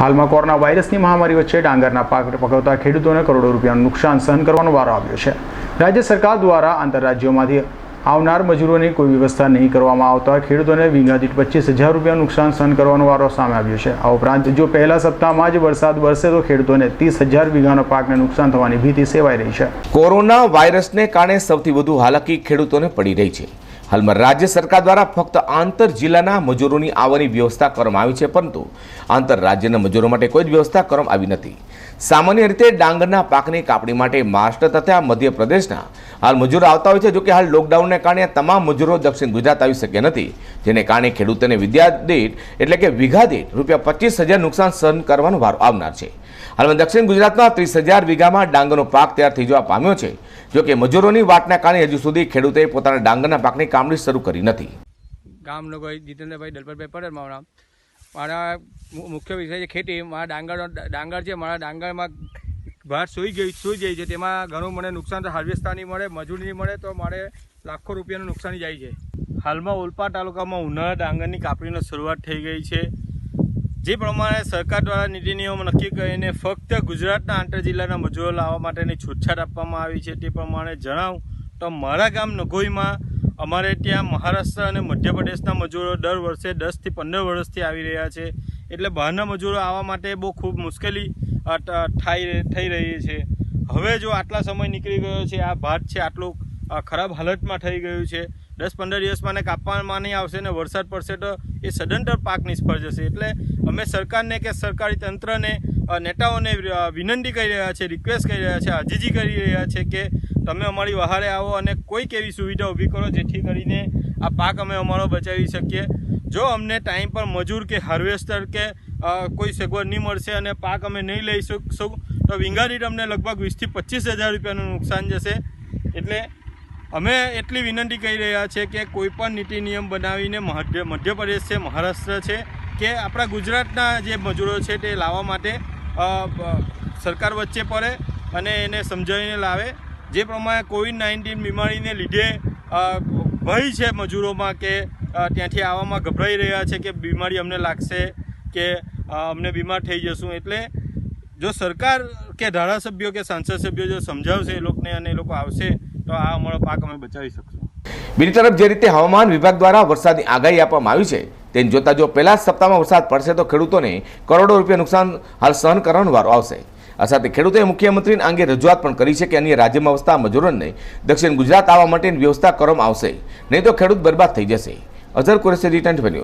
હાલમાં કોરોના વાયરસની મહામારી વચ્ચે ડાંગરના પાક પકવતા ખેડૂતોને કરોડો રૂપિયાનું નુકસાન સહન કરવાનો વારો આવ્યો છે. રાજ્ય સરકાર દ્વારા આંતરરાજ્યોમાંથી આવનાર મજૂરોની કોઈ વ્યવસ્થા નહીં કરવામાં આવતા ખેડૂતોને વીઘા દીઠ પચીસ હજાર રૂપિયાનું નુકસાન સહન કરવાનો વારો સામે આવ્યો છે. આ ઉપરાંત જો પહેલા સપ્તાહમાં જ વરસાદ વરસે તો ખેડૂતોને ત્રીસ હજાર વીઘાનો પાકને નુકસાન થવાની ભીતિ સેવાઈ રહી છે. કોરોના વાયરસને કારણે સૌથી વધુ હાલાકી ખેડૂતોને પડી રહી છે. હાલમાં રાજ્ય સરકાર દ્વારા ફક્ત આંતર જિલ્લાના મજૂરોની આવવાની વ્યવસ્થા કરવામાં આવી છે, પરંતુ આંતર રાજ્યના મજૂરો માટે કોઈ જ વ્યવસ્થા કરવામાં આવી નથી. સામાન્ય રીતે ડાંગરના પાકની કાપણી માટે મહારાષ્ટ્ર તથા મધ્યપ્રદેશના હાલ મજૂરો આવતા હોય છે. જોકે હાલ લોકડાઉનને કારણે તમામ મજૂરો દક્ષિણ ગુજરાત આવી શક્યા નથી, જેને કારણે ખેડૂતોને વિદ્યા દીઠ, એટલે કે વીઘા દીઠ રૂપિયા પચીસ હજાર નુકસાન સહન કરવાનો વારો આવનાર છે. હાલમાં દક્ષિણ ગુજરાતમાં ત્રીસ હજાર વીઘામાં ડાંગરનો પાક તૈયાર થઈ જવા પામ્યો છે. જોકે મજૂરોની વાટના કારણે હજુ સુધી ખેડૂતોએ પોતાના ડાંગરના પાકની કામણી શરૂ કરી નથી. ગામ લોકો જીતેન્દ્રભાઈ દલપતભાઈ પટેલ, મારું નામ. મારા મુખ્ય વિષય છે ખેતી. મારા ડાંગરનો, ડાંગર છે, મારા ડાંગરમાં ભાત સૂઈ ગઈ, સૂઈ જાય છે. તેમાં ઘણું મને નુકસાન હાર્વેસ્ટર નહીં મળે મજૂરી નહીં મળે, તો મારે લાખો રૂપિયાનું નુકસાન જાય છે. હાલમાં ઓલપા તાલુકામાં ઉનાળા ડાંગરની કાપણીનો શરૂઆત થઈ ગઈ છે. જે પ્રમાણે સરકાર દ્વારા નીતિ નિયમો નક્કી કરીને ફક્ત ગુજરાતના આંતર જિલ્લાના મજૂરો લાવવા માટેની છૂટછાટ આપવામાં આવી છે. તે પ્રમાણે જણાવું તો મારા ગામ નગોઈમાં અમારે ત્યાં મહારાષ્ટ્ર અને મધ્યપ્રદેશના મજૂરો દર વર્ષે દસથી પંદર વર્ષથી આવી રહ્યા છે. એટલે બહારના મજૂરો આવવા માટે બહુ ખૂબ મુશ્કેલી થાય થઈ રહી છે. હવે જો આટલા સમય નીકળી ગયો છે, આ ભાત છે, આટલું ખરાબ હાલતમાં થઈ ગયું છે. દસ પંદર દિવસમાં કાપવામાં નહીં આવશે ને વરસાદ પડશે તો એ સદંતર પાક નિષ્ફળ જશે. એટલે અમે સરકારને કે સરકારી તંત્રને નેતાઓને વિનંતી કરી રહ્યા છે, રિક્વેસ્ટ કરી રહ્યા છે, અરજી કરી રહ્યા છે કે તમે અમારી વહારે આવો અને કોઈક એવી સુવિધા ઊભી કરો જેથી કરીને આ પાક અમે અમારો બચાવી શકીએ. જો અમને ટાઈમ પર મજૂર કે હાર્વેસ્ટર કે કોઈ સગવડ નહીં મળશે અને પાક અમે નહીં લઈ શકશું તો વિંગારી અમને લગભગ વીસથી પચીસ હજાર રૂપિયાનું નુકસાન જશે. એટલે અમે એટલી વિનંતી કરી રહ્યા છે કે કોઈ પણ નીતિ નિયમ બનાવીને મધ્ય, મધ્યપ્રદેશ છે, મહારાષ્ટ્ર છે, કે આપણા ગુજરાતના જે મજૂરો છે તે લાવવા માટે સરકાર વચ્ચે પડે અને એને સમજાવીને લાવે. જે પ્રમાણે કોવિડ નાઇન્ટીન બીમારીને લીધે ભય છે મજૂરોમાં કે ત્યાંથી આવવામાં ગભરાઈ રહ્યા છે કે બીમારી અમને લાગશે કે અમને બીમાર થઈ જશું. એટલે જો સરકાર કે ધારાસભ્યો કે સાંસદ સભ્યો જો સમજાવશે એ લોકોને અને એ લોકો આવશે, તો આ અમારો પાક અમે બચાવી શકશું. બીજી તરફ જે રીતે હવામાન વિભાગ દ્વારા વરસાદની આગાહી આપવામાં આવી છે, તેને જોતા જો પહેલા સપ્તાહમાં વરસાદ પડશે તો ખેડૂતોને કરોડો રૂપિયા નુકસાન હાલ સહન કરવાનો વારો આવશે. આ સાથે ખેડૂતોએ મુખ્યમંત્રીને અંગે રજૂઆત પણ કરી છે કે અન્ય રાજ્યમાં વસતા મજૂરોને દક્ષિણ ગુજરાત આવવા માટેની વ્યવસ્થા કરવામાં આવશે. નહીં તો ખેડૂત બરબાદ થઈ જશે. અઝર કુરેશી રિટર્ન